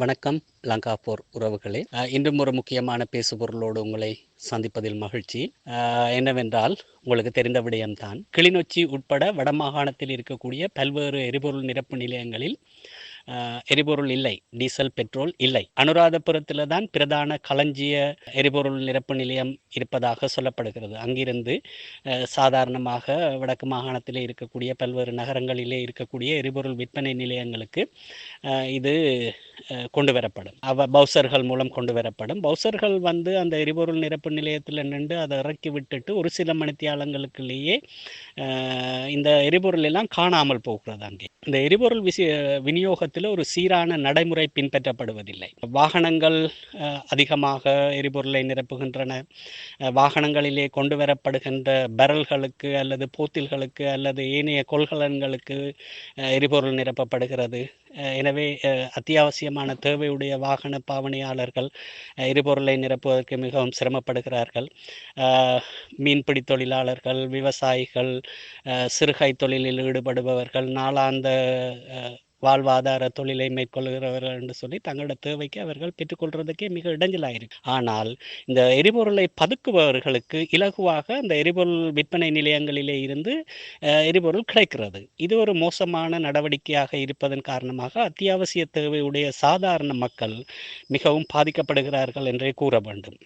வணக்கம் லங்கா போர் உறவுகளே இன்றும் ஒரு முக்கியமான பேசுபொருளோடு உங்களை சந்திப்பதில் மகிழ்ச்சி. என்னவென்றால் உங்களுக்கு தெரிந்த விடயம்தான். கிளிநொச்சி உட்பட வடமாகாணத்தில் இருக்கக்கூடிய பல்வேறு எரிபொருள் நிரப்பு நிலையங்களில் எரிபொருள் இல்லை டீசல் பெட்ரோல் இல்லை. அனுராதபுரத்தில் தான் பிரதான களஞ்சிய எரிபொருள் நிரப்பு நிலையம் இருப்பதாக சொல்லப்படுகிறது. அங்கிருந்து சாதாரணமாக வடக்கு மாகாணத்திலே இருக்கக்கூடிய பல்வேறு நகரங்களிலே இருக்கக்கூடிய எரிபொருள் விற்பனை நிலையங்களுக்கு இது கொண்டு வரப்படும். அவ பவுசர்கள் மூலம் கொண்டு வரப்படும். பவுசர்கள் வந்து அந்த எரிபொருள் நிரப்பு நிலையத்தில் நின்று அதை இறக்கி விட்டுட்டு ஒரு சில மணித்தியாலங்களுக்குள்ளேயே இந்த எரிபொருள் எல்லாம் காணாமல் போகிறது அங்கே. இந்த எரிபொருள் விசி விநியோகத்தில் ஒரு சீரான நடைமுறை பின்பற்றப்படுவதில்லை. வாகனங்கள் அதிகமாக எரிபொருளை நிரப்புகின்றன. வாகனங்களிலே கொண்டு வரப்படுகின்ற பரல்களுக்கு அல்லது போத்தில்களுக்கு அல்லது ஏனைய கொள்கலன்களுக்கு எரிபொருள் நிரப்பப்படுகிறது. எனவே அத்தியாவசியமான தேவையுடைய வாகன பாவனையாளர்கள் எரிபொருளை நிரப்புவதற்கு மிகவும் சிரமப்படுகிறார்கள். மீன்பிடி தொழிலாளர்கள் விவசாயிகள் சிறுகை தொழிலில் ஈடுபடுபவர்கள் நாளாந்த வாழ்வாதார தொழிலை மேற்கொள்கிறவர்கள் என்று சொல்லி தங்களோட தேவைக்கு அவர்கள் பெற்றுக்கொள்றதுக்கே மிக இடைஞ்சலாயிருக்கு. ஆனால் இந்த எரிபொருளை பதுக்குபவர்களுக்கு இலகுவாக அந்த எரிபொருள் விற்பனை நிலையங்களிலே இருந்து எரிபொருள் கிடைக்கிறது. இது ஒரு மோசமான நடவடிக்கையாக இருப்பதன் காரணமாக அத்தியாவசிய தேவையுடைய சாதாரண மக்கள் மிகவும் பாதிக்கப்படுகிறார்கள் என்றே கூற வேண்டும்.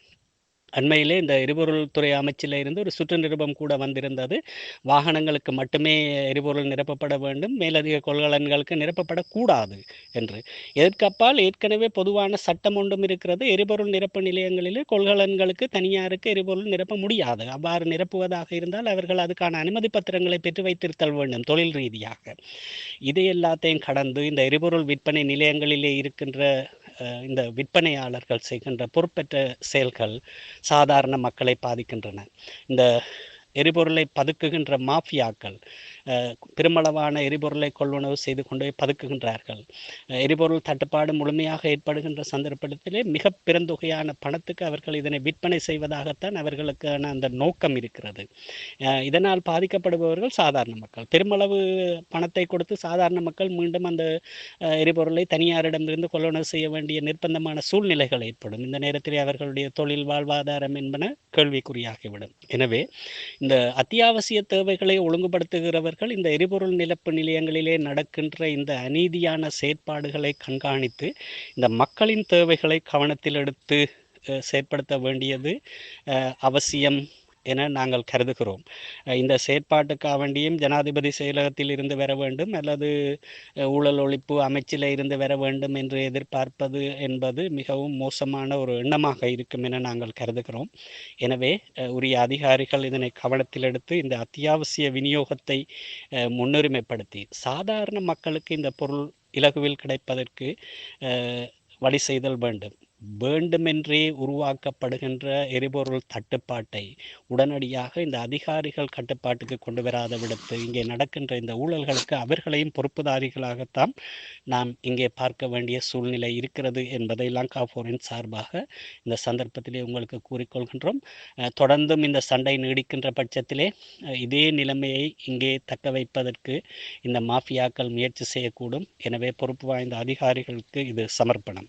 அண்மையிலே இந்த எரிபொருள் துறை அமைச்சில் இருந்து ஒரு சுற்று நிருபம் கூட வந்திருந்தது. வாகனங்களுக்கு மட்டுமே எரிபொருள் நிரப்பப்பட வேண்டும். மேலதிக கொள்கலன்களுக்கு நிரப்பப்படக்கூடாது என்று. இதற்கப்பால் ஏற்கனவே பொதுவான சட்டம் ஒன்றும் இருக்கிறது. எரிபொருள் நிரப்பு நிலையங்களில் கொள்கலன்களுக்கு தனியாருக்கு எரிபொருள் நிரப்ப முடியாது. அவ்வாறு நிரப்புவதாக இருந்தால் அவர்கள் அதுக்கான அனுமதி பத்திரங்களை பெற்று வைத்திருத்தல் வேண்டும் தொழில் ரீதியாக. இதை எல்லாத்தையும் கடந்து இந்த எரிபொருள் விற்பனை நிலையங்களிலே இருக்கின்ற இந்த விற்பனையாளர்கள் செய்கின்ற பொறுப்பற்ற செயல்கள் சாதாரண மக்களை பாதிக்கின்றன. இந்த எரிபொருளை பதுக்குகின்ற மாஃபியாக்கள் பெருமளவான எரிபொருளை கொள்வனவு செய்து கொண்டு போய் பதுக்குகின்றார்கள். எரிபொருள் தட்டுப்பாடு முழுமையாக ஏற்படுகின்ற சந்தர்ப்பத்திலே மிக பெருந்தொகையான பணத்துக்கு அவர்கள் இதனை விற்பனை செய்வதாகத்தான் அவர்களுக்கான அந்த நோக்கம் இருக்கிறது. இதனால் பாதிக்கப்படுபவர்கள் சாதாரண மக்கள். பெருமளவு பணத்தை கொடுத்து சாதாரண மக்கள் மீண்டும் அந்த எரிபொருளை தனியாரிடமிருந்து கொள்வனவு செய்ய வேண்டிய நிர்பந்தமான சூழ்நிலைகள் ஏற்படும். இந்த நேரத்திலே அவர்களுடைய தொழில் வாழ்வாதாரம் என்பன கேள்விக்குறியாகிவிடும். எனவே இந்த அத்தியாவசிய தேவைகளை ஒழுங்குபடுத்துகிறவர் ஒழுங்குபடுத்துகிறவர்கள் இந்த எரிபொருள் நிலப்பு நிலையங்களிலே நடக்கின்ற இந்த அநீதியான செயற்பாடுகளை கண்காணித்து இந்த மக்களின் தேவைகளை கவனத்தில் எடுத்து செயற்படுத்த வேண்டியது அவசியம். என நாங்கள் கருதுகிறோம். இந்த செயற்பாட்டுக்காக வேண்டியும் ஜனாதிபதி செயலகத்தில் இருந்து வர வேண்டும் அல்லது ஊழல் ஒழிப்பு அமைச்சில் இருந்து வர வேண்டும் என்று எதிர்பார்ப்பது என்பது மிகவும் மோசமான ஒரு எண்ணமாக இருக்கும் என நாங்கள் கருதுகிறோம். எனவே உரிய அதிகாரிகள் இதனை கவனத்தில் எடுத்து இந்த அத்தியாவசிய விநியோகத்தை முன்னுரிமைப்படுத்தி சாதாரண மக்களுக்கு இந்த பொருள் இலகுவில் கிடைப்பதற்கு வழி செய்தல் வேண்டும். வேண்டுமென்றே உருவாக்கப்படுகின்ற எரிபொருள் தட்டுப்பாட்டை உடனடியாக இந்த அதிகாரிகள் கட்டுப்பாட்டுக்கு கொண்டு வராத விடுத்து இங்கே நடக்கின்ற இந்த ஊழல்களுக்கு அவர்களையும் பொறுப்புதாரிகளாகத்தான் நாம் இங்கே பார்க்க வேண்டிய சூழ்நிலை இருக்கிறது என்பதை லங்கா போரின் சார்பாக இந்த சந்தர்ப்பத்திலே உங்களுக்கு கூறிக்கொள்கின்றோம். தொடர்ந்தும் இந்த சண்டை நீடிக்கின்ற பட்சத்திலே இதே நிலைமையை இங்கே தக்க வைப்பதற்கு இந்த மாஃபியாக்கள் முயற்சி செய்யக்கூடும். எனவே பொறுப்பு வாய்ந்த அதிகாரிகளுக்கு இது சமர்ப்பணம்.